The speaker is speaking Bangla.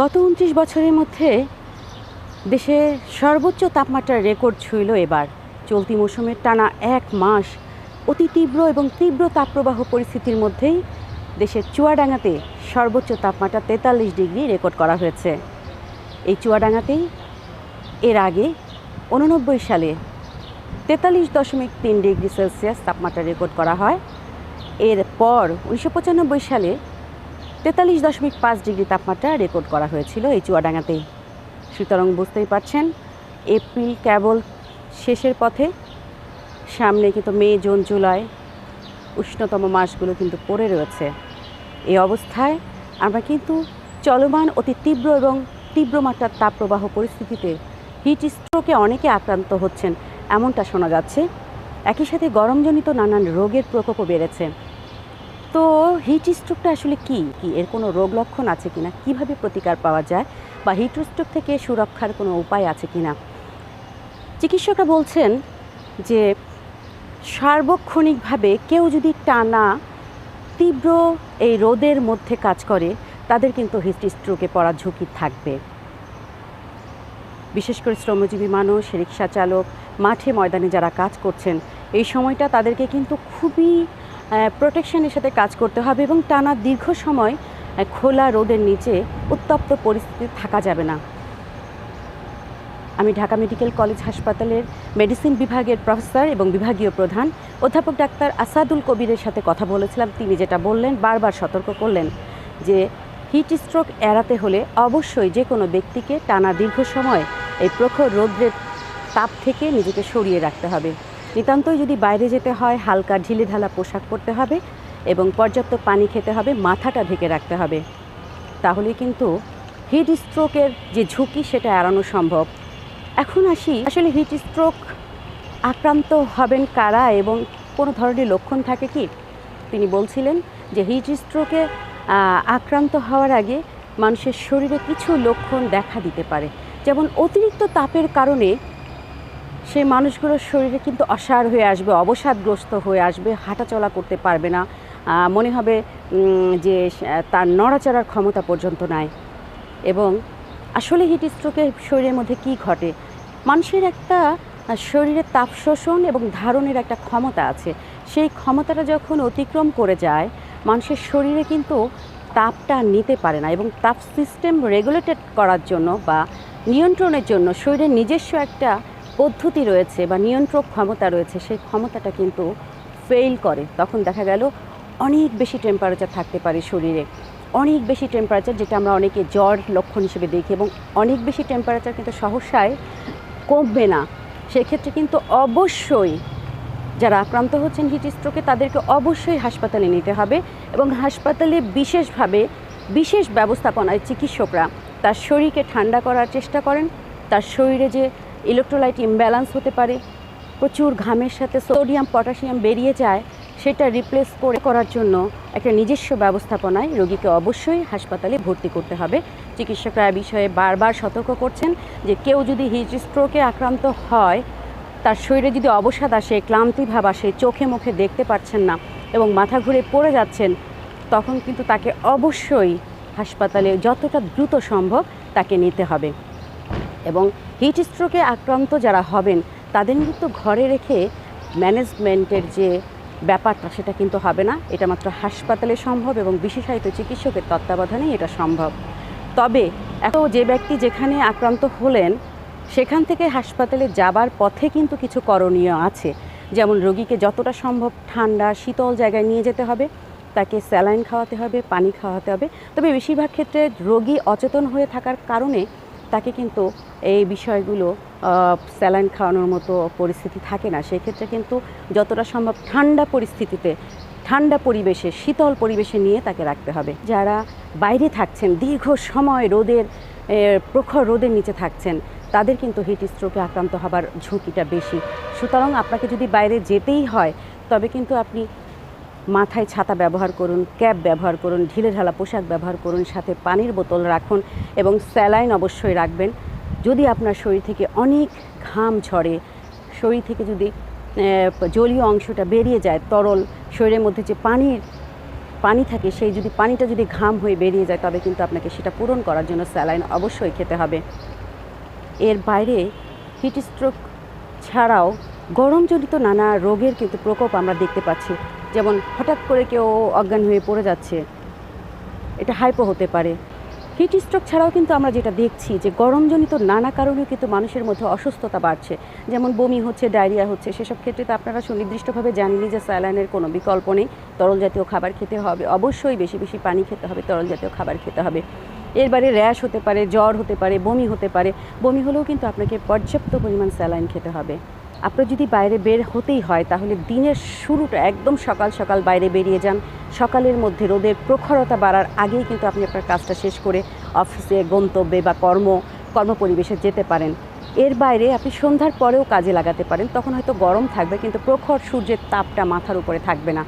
গত উনত্রিশ বছরের মধ্যে দেশে সর্বোচ্চ তাপমাত্রার রেকর্ড ছুঁইল এবার। চলতি মৌসুমের টানা এক মাস অতি তীব্র এবং তীব্র তাপপ্রবাহ পরিস্থিতির মধ্যেই দেশের চুয়াডাঙ্গাতে সর্বোচ্চ তাপমাত্রা তেতাল্লিশ ডিগ্রি রেকর্ড করা হয়েছে। এই চুয়াডাঙ্গাতেই এর আগে উননব্বই সালে তেতাল্লিশ দশমিক তিন ডিগ্রি সেলসিয়াস তাপমাত্রা রেকর্ড করা হয়। এরপর উনিশশো পঁচানব্বই সালে তেতাল্লিশ দশমিক পাঁচ ডিগ্রি তাপমাত্রা রেকর্ড করা হয়েছিল এই চুয়াডাঙ্গাতেই। সুতরাং বুঝতেই পারছেন, এপ্রিল কেবল শেষের পথে। সামনে কিন্তু মে, জুন, জুলাই উষ্ণতম মাসগুলো কিন্তু পড়ে রয়েছে। এই অবস্থায় আমরা কিন্তু চলমান অতি তীব্র এবং তীব্র মাত্রার তাপপ্রবাহ পরিস্থিতিতে হিট স্ট্রোকে অনেকে আক্রান্ত হচ্ছেন, এমনটা শোনা যাচ্ছে। একই সাথে গরমজনিত নানান রোগের প্রকোপও বেড়েছে। তো হিট স্ট্রোকটা আসলে কি? কি এর কোনো রোগ লক্ষণ আছে কিনা? কীভাবে প্রতিকার পাওয়া যায়? বা হিট স্ট্রোক থেকে সুরক্ষার কোনো উপায় আছে কিনা? চিকিৎসকরা বলছেন যে সার্বক্ষণিকভাবে কেউ যদি টানা তীব্র এই রোদের মধ্যে কাজ করে, তাদের কিন্তু হিট স্ট্রোকে পড়ার ঝুঁকি থাকবে। বিশেষ করে শ্রমজীবী মানুষ, রিক্সা চালক, মাঠে ময়দানে যারা কাজ করছেন, এই সময়টা তাদেরকে কিন্তু খুবই প্রোটেকশনের সাথে কাজ করতে হবে এবং টানা দীর্ঘ সময় খোলা রোদের নিচে উত্তপ্ত পরিস্থিতি থাকা যাবে না। আমি ঢাকা মেডিকেল কলেজ হাসপাতালের মেডিসিন বিভাগের প্রফেসর এবং বিভাগীয় প্রধান, অধ্যাপক ডাক্তার আসাদুল কবিরের সাথে কথা বলেছিলাম। তিনি যেটা বললেন, বারবার সতর্ক করলেন যে হিট স্ট্রোক এড়াতে হলে অবশ্যই যে কোনো ব্যক্তিকে টানা দীর্ঘ সময় এই প্রখর রৌদ্রের তাপ থেকে নিজেকে সরিয়ে রাখতে হবে। নিতান্তই যদি বাইরে যেতে হয়, হালকা ঢিলে ঢালা পোশাক পরতে হবে এবং পর্যাপ্ত পানি খেতে হবে, মাথাটা ঢেকে রাখতে হবে। তাহলে কিন্তু হিট স্ট্রোকের যে ঝুঁকি, সেটা এড়ানো সম্ভব। এখন আসি, আসলে হিট স্ট্রোক আক্রান্ত হবেন কারা এবং কোনো ধরনের লক্ষণ থাকে কি? তিনি বলছিলেন যে হিট স্ট্রোকে আক্রান্ত হওয়ার আগে মানুষের শরীরে কিছু লক্ষণ দেখা দিতে পারে। যেমন অতিরিক্ত তাপের কারণে সেই মানুষগুলোর শরীরে কিন্তু অসাড় হয়ে আসবে, অবসাদগ্রস্ত হয়ে আসবে, হাঁটাচলা করতে পারবে না। মনে হবে যে তার নড়াচড়ার ক্ষমতা পর্যন্ত নাই। এবং আসলে হিট স্ট্রোকে শরীরের মধ্যে কি ঘটে? মানুষের একটা শরীরে তাপ শোষণ এবং ধারণের একটা ক্ষমতা আছে। সেই ক্ষমতাটা যখন অতিক্রম করে যায়, মানুষের শরীরে কিন্তু তাপটা নিতে পারে না এবং তাপ সিস্টেম রেগুলেটেড করার জন্য বা নিয়ন্ত্রণের জন্য শরীরের নিজস্ব একটা পদ্ধতি রয়েছে বা নিয়ন্ত্রক ক্ষমতা রয়েছে, সেই ক্ষমতাটা কিন্তু ফেইল করে। তখন দেখা গেল অনেক বেশি টেম্পারেচার থাকতে পারে শরীরে। অনেক বেশি টেম্পারেচার যেটা আমরা অনেকে জ্বর লক্ষণ হিসেবে দেখি এবং অনেক বেশি টেম্পারেচার কিন্তু সহসায় কমবে না। সেক্ষেত্রে কিন্তু অবশ্যই যারা আক্রান্ত হচ্ছেন হিট স্ট্রোকে তাদেরকে অবশ্যই হাসপাতালে নিতে হবে এবং হাসপাতালে বিশেষভাবে বিশেষ ব্যবস্থাপনায় চিকিৎসকরা তার শরীরকে ঠান্ডা করার চেষ্টা করেন, তার শরীরে যে ইলেকট্রোলাইট ইমব্যালেন্স হতে পারে, প্রচুর ঘামের সাথে সোডিয়াম পটাশিয়াম বেরিয়ে যায়, সেটা রিপ্লেস করে করার জন্য একটা নিজস্ব ব্যবস্থাপনায় রোগীকে অবশ্যই হাসপাতালে ভর্তি করতে হবে। চিকিৎসকরা বিষয়ে বারবার সতর্ক করছেন যে কেউ যদি হিট স্ট্রোকে আক্রান্ত হয়, তার শরীরে যদি অবসাদ আসে, ক্লান্তি ভাব আসে, চোখে মুখে দেখতে পাচ্ছেন না এবং মাথা ঘুরে পড়ে যাচ্ছেন, তখন কিন্তু তাকে অবশ্যই হাসপাতালে যতটা দ্রুত সম্ভব তাকে নিতে হবে। এবং হিট স্ট্রোকে আক্রান্ত যারা হবেন, তাদের কিন্তু ঘরে রেখে ম্যানেজমেন্টের যে ব্যাপারটা, সেটা কিন্তু হবে না। এটা মাত্র হাসপাতালে সম্ভব এবং বিশেষায়িত চিকিৎসকের তত্ত্বাবধানেই এটা সম্ভব। তবে এখন যে ব্যক্তি যেখানে আক্রান্ত হলেন, সেখান থেকে হাসপাতালে যাবার পথে কিন্তু কিছু করণীয় আছে। যেমন রোগীকে যতটা সম্ভব ঠান্ডা, শীতল জায়গায় নিয়ে যেতে হবে। তাকে স্যালাইন খাওয়াতে হবে, পানি খাওয়াতে হবে। তবে বেশিরভাগ ক্ষেত্রে রোগী অচেতন হয়ে থাকার কারণে তাকে কিন্তু এই বিষয়গুলো স্যালাইন খাওয়ানোর মতো পরিস্থিতি থাকে না। সেক্ষেত্রে কিন্তু যতটা সম্ভব ঠান্ডা পরিস্থিতিতে, ঠান্ডা পরিবেশে, শীতল পরিবেশে নিয়ে তাকে রাখতে হবে। যারা বাইরে থাকছেন, দীর্ঘ সময় রোদের প্রখর রোদের নিচে থাকছেন, তাদের কিন্তু হিট স্ট্রোকে আক্রান্ত হবার ঝুঁকিটা বেশি। সুতরাং আপনাকে যদি বাইরে যেতেই হয়, তবে কিন্তু আপনি মাথায় ছাতা ব্যবহার করুন, ক্যাপ ব্যবহার করুন ঢিলে ঢালা পোশাক ব্যবহার করুন, সাথে পানির বোতল রাখুন এবং স্যালাইন অবশ্যই রাখবেন। যদি আপনার শরীর থেকে অনেক ঘাম ঝরে, শরীর থেকে যদি জলীয় অংশটা বেরিয়ে যায়, তরল শরীরের মধ্যে যে পানির, পানি থাকে, সেই যদি পানিটা যদি ঘাম হয়ে বেরিয়ে যায়, তবে কিন্তু আপনাকে সেটা পূরণ করার জন্য স্যালাইন অবশ্যই খেতে হবে। এর বাইরে হিট স্ট্রোক ছাড়াও গরমজনিত নানা রোগের কিন্তু প্রকোপ আমরা দেখতে পাচ্ছি। যেমন হঠাৎ করে কেউ অজ্ঞান হয়ে পড়ে যাচ্ছে, এটা হাইপো হতে পারে। হিট স্ট্রোক ছাড়াও কিন্তু আমরা যেটা দেখছি যে গরমজনিত নানা কারণেও কিন্তু মানুষের মধ্যে অসুস্থতা বাড়ছে। যেমন বমি হচ্ছে, ডায়রিয়া হচ্ছে, সেসব ক্ষেত্রে তো আপনারা সুনির্দিষ্টভাবে জানেনই যে স্যালাইনের কোনো বিকল্প নেই। তরল জাতীয় খাবার খেতে হবে, অবশ্যই বেশি বেশি পানি খেতে হবে, তরল জাতীয় খাবার খেতে হবে। এর বাইরে র্যাশ হতে পারে, জ্বর হতে পারে, বমি হতে পারে। বমি হলেও কিন্তু আপনাকে পর্যাপ্ত পরিমাণ স্যালাইন খেতে হবে। আপনার যদি বাইরে বের হতেই হয়, তাহলে দিনের শুরুটা একদম সকাল সকাল বাইরে বেরিয়ে যান। সকালের মধ্যে রোদের প্রখরতা বাড়ার আগেই কিন্তু আপনি আপনার কাজটা শেষ করে অফিসে, গন্তব্যে বা কর্ম, কর্মপরিবেশে যেতে পারেন। এর বাইরে আপনি সন্ধ্যার পরেও কাজে লাগাতে পারেন। তখন হয়তো গরম থাকবে, কিন্তু প্রখর সূর্যের তাপটা মাথার উপরে থাকবে না।